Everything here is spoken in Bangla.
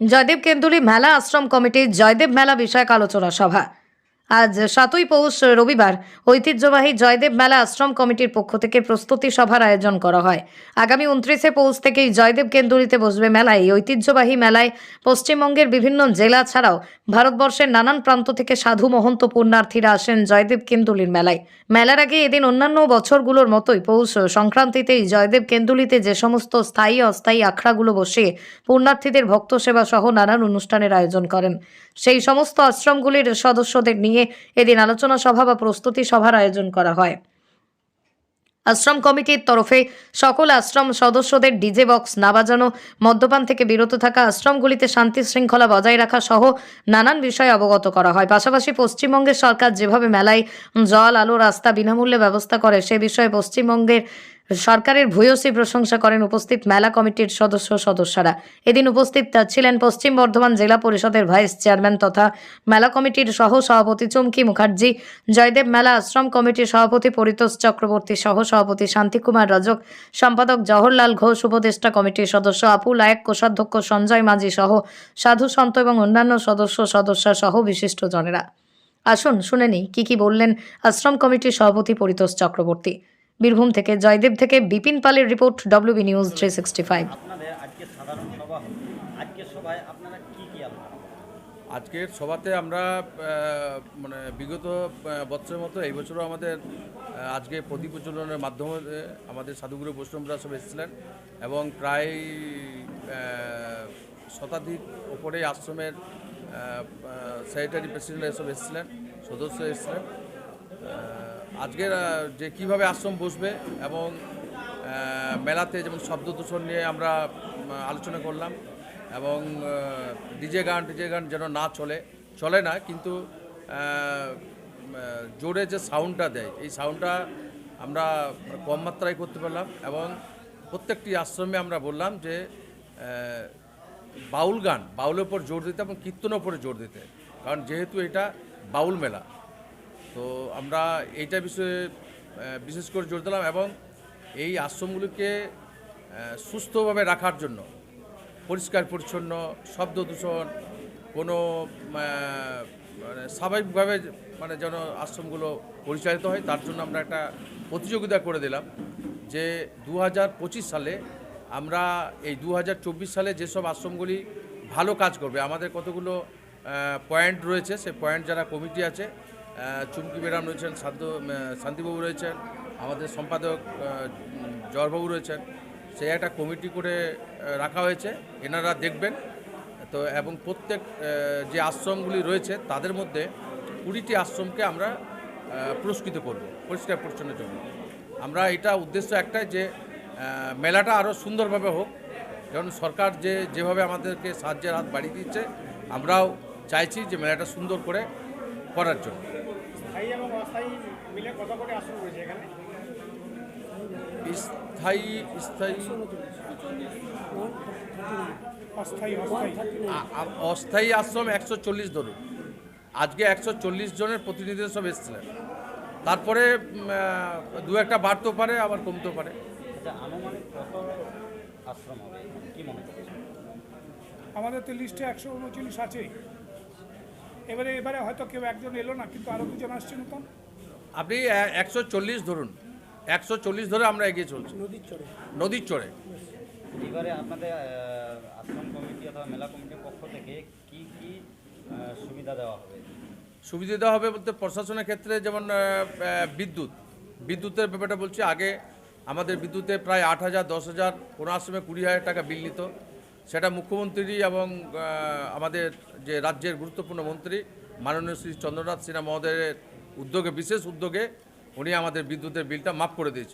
জয়দেব কেন্দুলি মেলা আশ্রম কমিটির জয়দেব মেলা বিষয়ক আলোচনা সভা। আজ সাতই পৌষ রবিবার, ঐতিহ্যবাহী জয়দেব মেলা আশ্রম কমিটির পক্ষ থেকে প্রস্তুতি সভার আয়োজন করা হয়। আগামী উনত্রিশে পৌষ থেকেই জয়দেব কেন্দুলিতে বসবে মেলায়। এই ঐতিহ্যবাহী মেলায় পশ্চিমবঙ্গের বিভিন্ন জেলা ছাড়াও ভারতবর্ষের নানান প্রান্ত থেকে সাধু মহন্ত পুণ্যার্থীরা আসেন জয়দেব কেন্দুলির মেলায়। মেলার আগে এদিন অন্যান্য বছরগুলোর মতোই পৌষ সংক্রান্তিতেই জয়দেব কেন্দুলিতে যে সমস্ত স্থায়ী অস্থায়ী আখড়াগুলো বসে পুণ্যার্থীদের ভক্ত সেবা সহ নানান অনুষ্ঠানের আয়োজন করেন। সেই সমস্ত আশ্রমগুলির সদস্যদের নিয়ে এদিন আলোচনা সভা বা প্রস্তুতি সভার আয়োজন করা হয়। আশ্রম কমিটির তরফে সকল আশ্রম সদস্যদের ডিজে বক্স না বাজানো মদ্যপান থেকে বিরত থাকা আশ্রমগুলিতে শান্তি শৃঙ্খলা বজায় রাখা সহ নানান বিষয়ে অবগত করা হয়। পাশাপাশি পশ্চিমবঙ্গের সরকার যেভাবে মেলায় জল, আলো, রাস্তা বিনামূল্যে ব্যবস্থা করে, সে বিষয়ে পশ্চিমবঙ্গের সরকারের ভূয়সী প্রশংসা করেন উপস্থিত মেলা কমিটির সদস্য সদস্যরা। এদিন উপস্থিত ছিলেন পশ্চিম বর্ধমান জেলা পরিষদের ভাইস চেয়ারম্যান তথা মেলা কমিটির সহ সভাপতি চুমকি মুখার্জি, জয়দেব মেলা আশ্রম কমিটির সভাপতি পরিতোষ চক্রবর্তী সহ সভাপতি শান্তিকুমার রজক, সম্পাদক জওহরলাল ঘোষ, উপদেষ্টা কমিটির সদস্য আপু লায়ক, কোষাধ্যক্ষ সঞ্জয় মাঝি সহ সাধু সন্ত এবং অন্যান্য সদস্য সদস্যা সহ বিশিষ্টজনেরা। আসুন শুনে নিই কি কি বললেন আশ্রম কমিটির সভাপতি পরিতোষ চক্রবর্তী। বীরভূম থেকে জয়দেব থেকে বিপিন পালের report WB news three sixty five আজকে সাধারণ সভা হবে। আজকের সভায় আপনারা কি কি আলোচনা করবেন? আজকের সভাতে আমরা মানে বিগত বছরের মতো এই বছরও আমাদের আজকে প্রদীপ প্রজ্বলনের মাধ্যমে আমাদের সাধুগুরু বৈষ্ণবরা সব এসেছিলেন এবং প্রায় শতাধিক ওপরে আশ্রমের সেক্রেটারি প্রেসিডেন্ট এসব এসেছিলেন সদস্য এসেছিলেন। আজকের যে কীভাবে আশ্রম বসবে এবং মেলাতে যেমন শব্দ দূষণ নিয়ে আমরা আলোচনা করলাম এবং ডিজে গান ডিজে গান যেন না চলে চলে না, কিন্তু জোরে যে সাউন্ডটা দেয়, এই সাউন্ডটা আমরা কম মাত্রায় করতে পারলাম এবং প্রত্যেকটি আশ্রমে আমরা বললাম যে বাউল গান, বাউলের উপর জোর দিতে এবং কীর্তনের উপরে জোর দিতে। কারণ যেহেতু এটা বাউল মেলা তো আমরা এইটা বিষয়ে বিশেষ করে জোর দিলাম এবং এই আশ্রমগুলিকে সুস্থভাবে রাখার জন্য, পরিষ্কার, পরিচ্ছন্ন, শব্দ দূষণ, কোনো মানে স্বাভাবিকভাবে মানে যেন আশ্রমগুলো পরিচালিত হয়, তার জন্য আমরা একটা প্রতিযোগিতা করে দিলাম যে দু হাজার পঁচিশ সালে আমরা এই দু হাজার চব্বিশ সালে যেসব আশ্রমগুলি ভালো কাজ করবে, আমাদের কতগুলো পয়েন্ট রয়েছে সেই পয়েন্ট যারা কমিটি আছে চুমকি ম্যাডাম রয়েছেন, শান্ত শান্তিবাবু রয়েছেন, আমাদের সম্পাদক জয়বাবু রয়েছেন। সেই একটা কমিটি করে রাখা হয়েছে, এনারা দেখবেন। তো, এবং প্রত্যেক যে আশ্রমগুলি রয়েছে, তাদের মধ্যে কুড়িটি আশ্রমকে আমরা পুরস্কৃত করব, পরিষ্কার পরিচ্ছন্নের জন্য। আমরা এটা উদ্দেশ্য একটাই যে মেলাটা আরও সুন্দরভাবে হোক। কারণ সরকার যে, যেভাবে আমাদেরকে সাহায্যের হাত বাড়িয়ে দিচ্ছে, আমরাও চাইছি যে মেলাটা সুন্দর করে করার জন্য। স্থায়ী অস্থায়ী স্থায়ী আশ্রম একশো চল্লিশ ধরুন। আজকে একশো চল্লিশ জনের প্রতিনিধিরা সব এসেছিলেন। তারপরে দু একটা বাড়তেও পারে আবার কমতেও পারে। আচ্ছা মনে আমাদের তো লিস্টে একশো উনচল্লিশ আছে। এবারে এবারে হয়তো কেউ একজন এলো না কিন্তু আরও দুজন আসছে নতুন। আপনি একশো চল্লিশ ধরুন। একশো চল্লিশ ধরে আমরা এগিয়ে চলছি। নদীর চড়ে নদীর চড়ে এবারে আপনাদের আশ্রম কমিটি অথবা মেলা কমিটির পক্ষ থেকে কি কি সুবিধা দেওয়া হবে? সুবিধা দেওয়া হবে বলতে প্রশাসনের ক্ষেত্রে যেমন বিদ্যুৎ। বিদ্যুতের ব্যাপারটা বলছি আগে আমাদের বিদ্যুতে প্রায় আট হাজার দশ হাজার কোনো আশ্রমে কুড়ি হাজার টাকা বিল নিত। সেটা মুখ্যমন্ত্রী এবং আমাদের যে রাজ্যের গুরুত্বপূর্ণ মন্ত্রী মাননীয় শ্রী চন্দ্রনাথ সিনহা মহোদয়ের উদ্যোগে, বিশেষ উদ্যোগে উনি আমাদের বিদ্যুতের বিলটা মাফ করে দিয়েছেন।